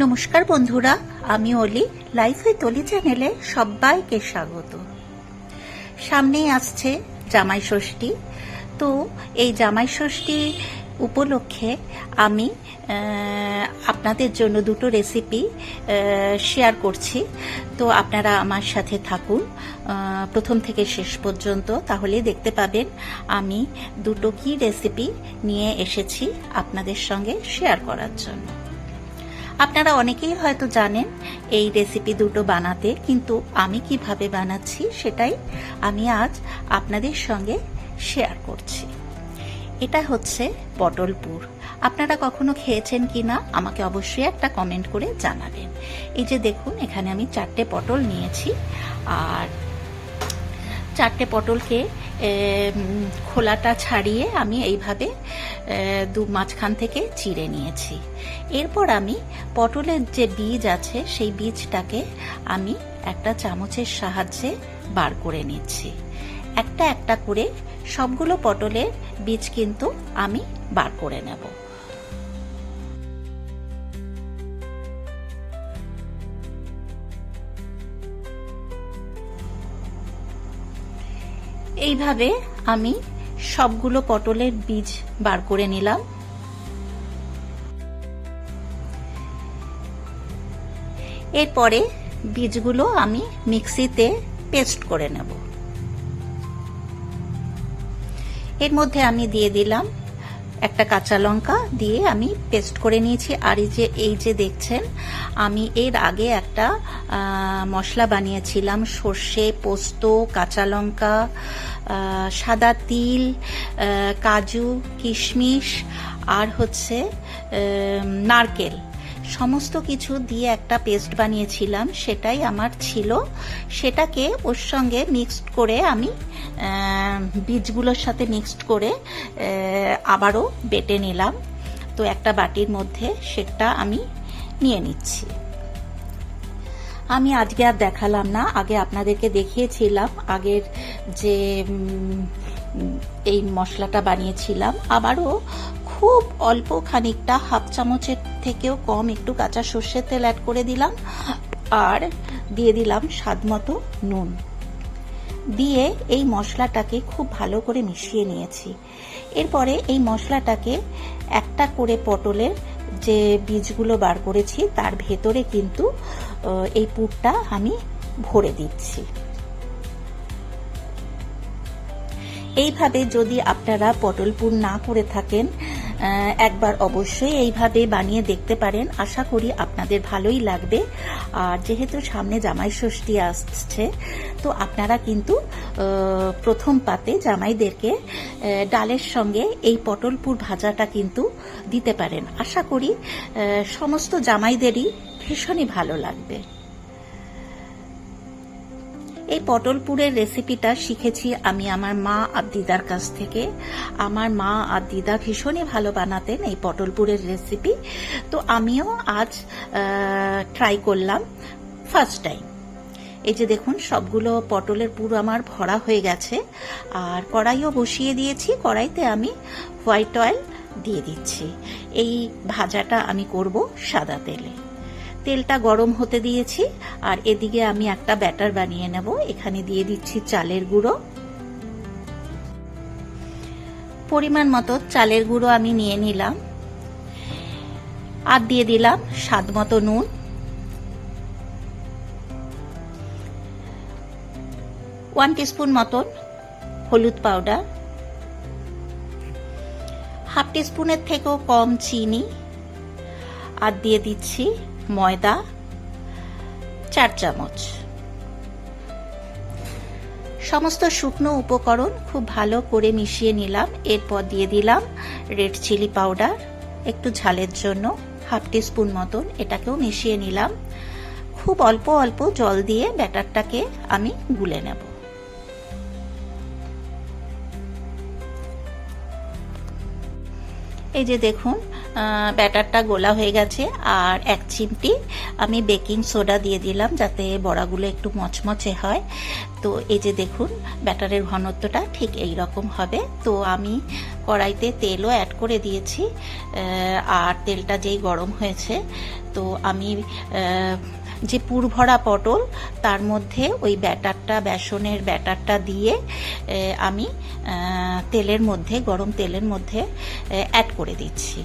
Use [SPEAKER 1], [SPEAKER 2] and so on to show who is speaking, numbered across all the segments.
[SPEAKER 1] নমস্কার বন্ধুরা, আমি অলি, লাইফ উইথ অলি চ্যানেলে সবাইকে স্বাগত। সামনেই আসছে জামাই ষষ্ঠী। তো এই জামাই ষষ্ঠী উপলক্ষে আমি আপনাদের জন্য দুটো রেসিপি শেয়ার করছি। তো আপনারা আমার সাথে থাকুন প্রথম থেকে শেষ পর্যন্ত, তাহলে দেখতে পাবেন আমি দুটো কি রেসিপি নিয়ে এসেছি আপনাদের সঙ্গে শেয়ার করার জন্য। আপনারা অনেকেই হয়তো জানেন এই রেসিপি দুটো বানাতে, কিন্তু আমি কীভাবে বানাচ্ছি সেটাই আমি আজ আপনাদের সঙ্গে শেয়ার করছি। এটা হচ্ছে পটলপুর আপনারা কখনো খেয়েছেন কি না, আমাকে অবশ্যই একটা কমেন্ট করে জানাবেন। এই যে দেখুন, এখানে আমি চারটে পটল নিয়েছি, আর চারটে পটলকে খোলাটা ছাড়িয়ে আমি এইভাবে দু মাঝখান থেকে চিড়ে নিয়েছি। এরপর আমি পটলের যে বীজ আছে, সেই বীজটাকে আমি একটা চামচের সাহায্যে বার করে নিচ্ছি। একটা একটা করে সবগুলো পটলের বীজ কিন্তু আমি বার করে নেব। এইভাবে আমি সবগুলো পটলের বীজ বার করে নিলাম। এরপরে বীজগুলো আমি মিক্সিতে পেস্ট করে নেব। এর মধ্যে আমি দিয়ে দিলাম একটা কাঁচা লঙ্কা দিয়ে আমি পেস্ট করে নিয়েছি। আর এই যে এই যে দেখছেন, আমি এর আগে একটা মশলা বানিয়েছিলাম। সর্ষে, পোস্ত, কাঁচা লঙ্কা সাদা তিল কাজু, কিশমিশ, আর হচ্ছে নারকেল। সমস্ত কিছু দিয়ে একটা পেস্ট বানিয়েছিলাম, সেটাই আমার ছিল। সেটাকে ওর সঙ্গে মিক্সড করে আমি বীজগুলোর সাথে মিক্সড করে আবারও বেটে নিলাম। তো একটা বাটির মধ্যে সেটা আমি নিয়ে নিচ্ছি। আমি আজকে আর দেখালাম না, আগে আপনাদেরকে দেখিয়েছিলাম আগের যে এই মশলাটা বানিয়েছিলাম। আবারও খুব অল্প খানিকটা হাফ চামচের থেকেও কম একটু কাঁচা সর্ষের তেল অ্যাড করে দিলাম। আর দিয়ে দিলাম স্বাদ মতো নুন। দিয়ে এই মশলাটাকে খুব ভালো করে মিশিয়ে নিয়েছি। এরপরে এই মশলাটাকে একটা করে পটলের যে বীজগুলো বার করেছি, তার ভেতরে কিন্তু এই পুরটা আমি ভরে দিচ্ছি। এইভাবে যদি আপনারা পটল পুর না করে থাকেন একবার অবশ্যই এইভাবে বানিয়ে দেখতে পারেন। আশা করি আপনাদের ভালোই লাগবে। আর যেহেতু সামনে জামাই ষষ্ঠী আসছে, তো আপনারা কিন্তু প্রথম পাতে জামাইদেরকে ডালের সঙ্গে এই পটলপুর ভাজাটা কিন্তু দিতে পারেন। আশা করি সমস্ত জামাইদেরই ভীষণই ভালো লাগবে। এই পটলপুরের রেসিপিটা শিখেছি আমি আমার মা আর দিদার কাছ থেকে। আমার মা আর দিদা ভীষণই ভালো বানাতেন এই পটলপুরের রেসিপি তো আমিও আজ ট্রাই করলাম ফার্স্ট টাইম এই যে দেখুন, সবগুলো পটলের পুর আমার ভরা হয়ে গেছে। আর কড়াইও বসিয়ে দিয়েছি, কড়াইতে আমি হোয়াইট অয়েল দিয়ে দিচ্ছি। এই ভাজাটা আমি করব সাদা তেলে। তেলটা গরম হতে দিয়েছি, আর এদিকে আমি একটা ব্যাটার বানিয়ে নেব। এখানে দিয়ে দিচ্ছি চালের গুঁড়ো। পরিমাণ মতো চালের গুঁড়ো আমি নিয়ে নিলাম। আর দিয়ে দিলাম স্বাদ মতো নুন। ওয়ান টিস্পুন মতন হলুদ পাউডার। হাফ টিস্পুনের থেকেও কম চিনি। আর দিয়ে দিচ্ছি ময়দা, চার চামচ। সমস্ত শুকনো উপকরণ খুব ভালো করে মিশিয়ে নিলাম, এরপর দিয়ে দিলাম রেড চিলি পাউডার, একটু ঝালের জন্য হাফ টিস্পুন মতন এটাকেও মিশিয়ে নিলাম। খুব অল্প অল্প জল দিয়ে ব্যাটারটাকে আমি গুলে নেব। এই যে দেখুন ব্যাটারটা গোলা হয়ে গেছে আর এক চিমটি আমি বেকিং সোডা দিয়ে দিলাম যাতে বড়াগুলো একটু মচমচে হয়। তো এই যে দেখুন, ব্যাটারের ঘনত্বটা ঠিক এই রকম হবে। তো আমি কড়াইতে তেলও অ্যাড করে দিয়েছি আর তেলটা যেই গরম হয়েছে, তো আমি যে পুর ভরা পটল, তার মধ্যে ওই ব্যাটারটা, বেসনের ব্যাটারটা দিয়ে আমি তেলের মধ্যে, গরম তেলের মধ্যে অ্যাড করে দিচ্ছি।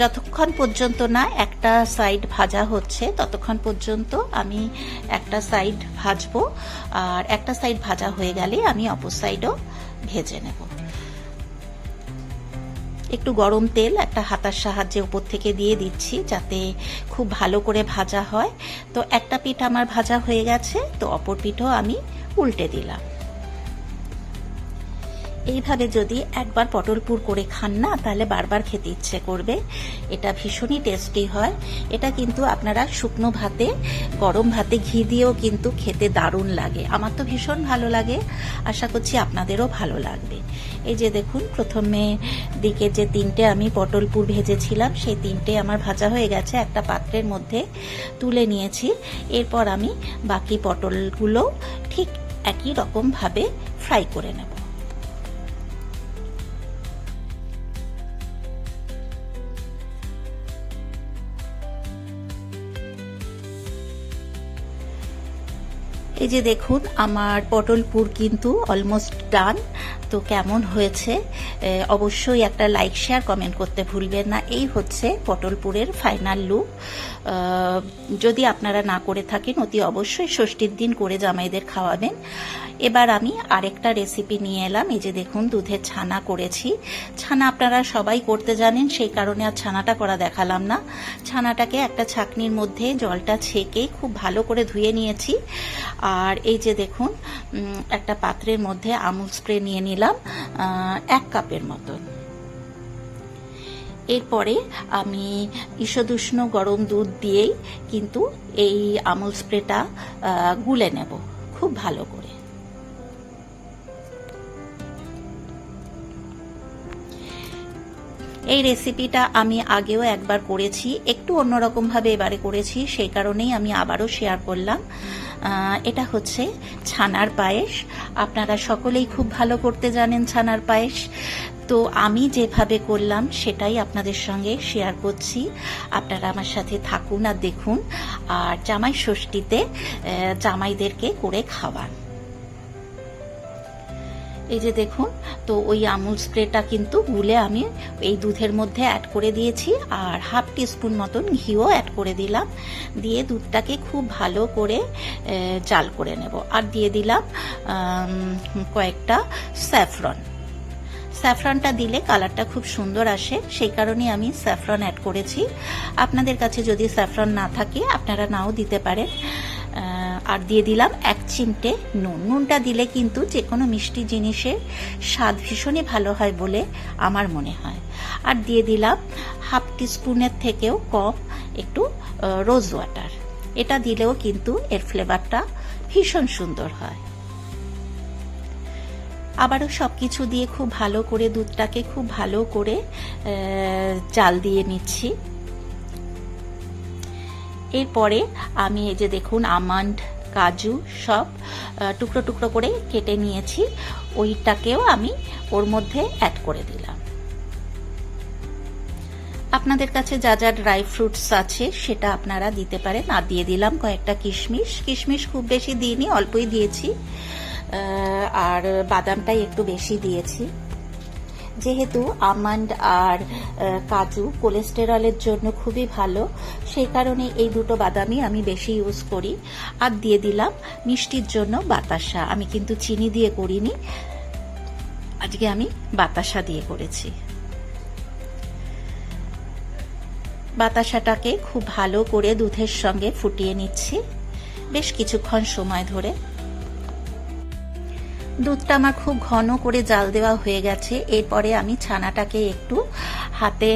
[SPEAKER 1] যতক্ষণ পর্যন্ত না একটা সাইড ভাজা হচ্ছে, ততক্ষণ পর্যন্ত আমি একটা সাইড ভাজবো। আর একটা সাইড ভাজা হয়ে গেলে আমি অপর সাইডও ভেজে নেব। একটু গরম তেল একটা হাতার সাহায্যে উপর থেকে দিয়ে দিচ্ছি যাতে খুব ভালো করে ভাজা হয়। তো একটা পিঠ আমার ভাজা হয়ে গেছে, তো অপর পিঠও আমি উল্টে দিলাম। এইভাবে যদি একবার পটল পুর করে খান না, তাহলে বারবার খেতে ইচ্ছে করবে। এটা ভীষণই টেস্টি হয়। এটা কিন্তু আপনারা শুকনো ভাতে, গরম ভাতে ঘি দিয়েও কিন্তু খেতে দারুণ লাগে। আমার তো ভীষণ ভালো লাগে। আশা করছি আপনাদেরও ভালো লাগবে। এই যে দেখুন, প্রথমে দিকে যে তিনটে আমি পটল পুর ভেজেছিলাম, সেই তিনটে আমার ভাজা হয়ে গেছে। একটা পাত্রের মধ্যে তুলে নিয়েছি। এরপর আমি বাকি পটলগুলো ঠিক একই রকমভাবে ফ্রাই করে নেব। এই যে দেখুন, আমার পটল পুর কিন্তু অলমোস্ট ডান তো কেমন হয়েছে? অবশ্যই একটা লাইক শেয়ার কমেন্ট করতে ভুলবেন না। এই হচ্ছে পটলপুরের ফাইনাল লুক যদি আপনারা না করে থাকেন, অতি অবশ্যই ষষ্ঠীর দিন করে জামাইদের খাওয়াবেন। এবার আমি আরেকটা রেসিপি নিয়ে এলাম। এই যে দেখুন, দুধের ছানা করেছি। ছানা আপনারা সবাই করতে জানেন, সেই কারণে আর ছানাটা করা দেখালাম না। ছানাটাকে একটা ছাকনির মধ্যে জলটা ছেঁকে খুব ভালো করে ধুয়ে নিয়েছি। আর এই যে দেখুন একটা পাত্রের মধ্যে আমুল স্প্রে নিয়ে নিলাম এক কাপের মতন। এরপরে আমি ঈষদুষ্ণ গরম দুধ দিয়েই কিন্তু এই আমুল স্প্রেটা গুলে নেব। খুব ভালো করে। এই রেসিপিটা আমি আগেও একবার করেছি, একটু অন্যরকমভাবে এবারে করেছি, সেই কারণেই আমি আবারও শেয়ার করলাম। এটা হচ্ছে ছানার পায়েস। আপনারা সকলেই খুব ভালো করতে জানেন ছানার পায়েস। তো আমি যেভাবে করলাম, সেটাই আপনাদের সঙ্গে শেয়ার করছি। আপনারা আমার সাথে থাকুন আর দেখুন। আর জামাই ষষ্ঠীতে জামাইদেরকে করে খাওয়ান। এই যে দেখুন, তো ওই আমুল স্প্রেটা কিন্তু গুলে আমি এই দুধের মধ্যে অ্যাড করে দিয়েছি আর হাফ টিস্পুন মতন ঘিও অ্যাড করে দিলাম। দিয়ে দুধটাকে খুব ভালো করে জাল করে নেব। আর দিয়ে দিলাম কয়েকটা স্যাফরন। স্যাফরনটা দিলে কালারটা খুব সুন্দর আসে, সেই কারণে আমি স্যাফরন অ্যাড করেছি। আপনাদের কাছে যদি স্যাফরন না থাকে, আপনারা নাও দিতে পারেন। আর দিয়ে দিলাম এক চিমটে নুন। নুনটা দিলে কিন্তু যে কোনো মিষ্টি জিনিসের স্বাদ ভীষণই ভালো হয় বলে আমার মনে হয়। আর দিয়ে দিলাম হাফ টিস্পুনের থেকেও কম একটু রোজ ওয়াটার। এটা দিলেও কিন্তু এর ফ্লেভারটা ভীষণ সুন্দর হয়। আবারও সব কিছু দিয়ে খুব ভালো করে দুধটাকে খুব ভালো করে জাল দিয়ে নিচ্ছি। এরপরে আমি এই যে দেখুন, আমন্ড কাজু সব টুকরো টুকরো করে কেটে নিয়েছি। ওইটাকেও আমি ওর মধ্যে অ্যাড করে দিলাম। আপনাদের কাছে যা যা ড্রাই ফ্রুটস আছে, সেটা আপনারা দিতে পারেন। আর দিয়ে দিলাম কয়েকটা কিশমিশ। কিশমিশ খুব বেশি দিইনি, অল্পই দিয়েছি। আর বাদামটাই একটু বেশি দিয়েছি। যেহেতু আমন্ড আর কাজু কোলেস্টেরলের জন্য খুবই ভালো, সেই কারণে এই দুটো বাদামই আমি বেশি ইউজ করি। আর দিয়ে দিলাম মিষ্টির জন্য বাতাসা। আমি কিন্তু চিনি দিয়ে করিনি। আজকে আমি বাতাসা দিয়ে করেছি। বাতাসাটাকে খুব ভালো করে দুধের সঙ্গে ফুটিয়ে নিচ্ছি। বেশ কিছুক্ষণ সময় ধরে দুধটা আমার খুব ঘন করে জাল দেওয়া হয়ে গেছে। এরপরে আমি ছানাটাকে একটু হাতে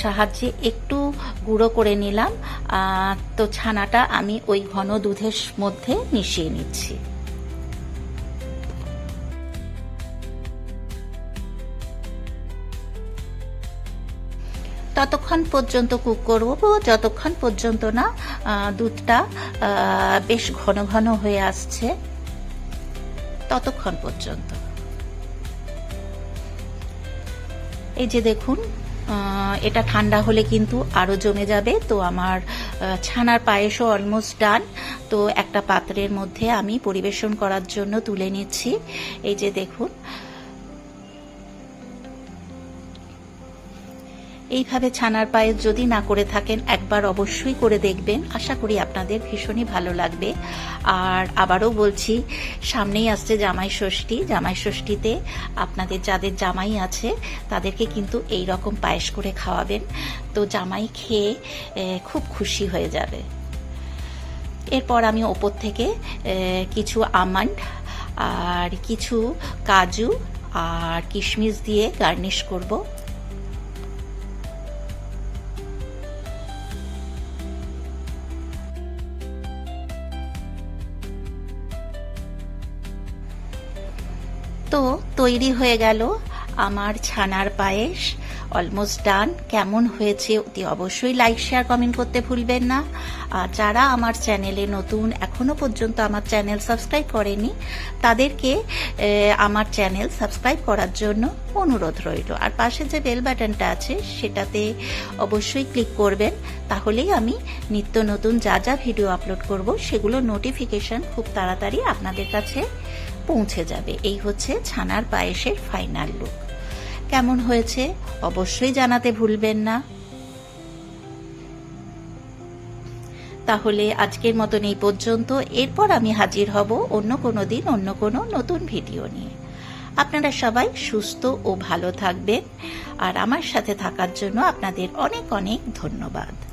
[SPEAKER 1] সাহায্যে একটু গুঁড়ো করে নিলাম। তো ছানাটা আমি ওই ঘন দুধের মধ্যে মিশিয়ে নিচ্ছি। ততক্ষণ পর্যন্ত কুক করব। যতক্ষণ পর্যন্ত না দুধটা বেশ ঘন ঘন হয়ে আসছে। ততক্ষণ পর্যন্ত। এই যে দেখুন এটা ঠান্ডা হলে কিন্তু আরও জমে যাবে। তো আমার ছানার পায়েসও অলমোস্ট ডান তো একটা পাত্রের মধ্যে আমি পরিবেশন করার জন্য তুলে নিচ্ছি। এই যে দেখুন এইভাবে ছানার পায়েস যদি না করে থাকেন, একবার অবশ্যই করে দেখবেন। আশা করি আপনাদের ভীষণই ভালো লাগবে। আর আবারও বলছি, সামনেই আসছে জামাই ষষ্ঠী। জামাই ষষ্ঠীতে আপনাদের যাদের জামাই আছে, তাদেরকে কিন্তু এই রকম পায়েস করে খাওয়াবেন। তো জামাই খেয়ে খুব খুশি হয়ে যাবে। এরপর আমি ওপর থেকে কিছু আমন্ড আর কিছু কাজু আর কিশমিশ দিয়ে গার্নিশ করব। তো তৈরি হয়ে গেল আমার ছানার পায়েস। অলমোস্ট ডান কেমন হয়েছে অতি অবশ্যই লাইক শেয়ার কমেন্ট করতে ভুলবেন না। আর যারা আমার চ্যানেলে নতুন, এখনও পর্যন্ত আমার চ্যানেল সাবস্ক্রাইব করেনি, তাদেরকে আমার চ্যানেল সাবস্ক্রাইব করার জন্য অনুরোধ রইল। আর পাশে যে বেল বাটনটা আছে, সেটাতে অবশ্যই ক্লিক করবেন। তাহলেই আমি নিত্য নতুন যা যা ভিডিও আপলোড করব, সেগুলো নোটিফিকেশন খুব তাড়াতাড়ি আপনাদের কাছে পৌঁছে যাবে। এই হচ্ছে ছানার পায়েসের ফাইনাল লুক কেমন হয়েছে? অবশ্যই জানাতে ভুলবেন না। তাহলে আজকের মতন এই পর্যন্ত। এরপর আমি হাজির হব অন্য কোনো দিন, অন্য কোনো নতুন ভিডিও নিয়ে। আপনারা সবাই সুস্থ ও ভালো থাকবেন। আর আমার সাথে থাকার জন্য আপনাদের অনেক অনেক ধন্যবাদ।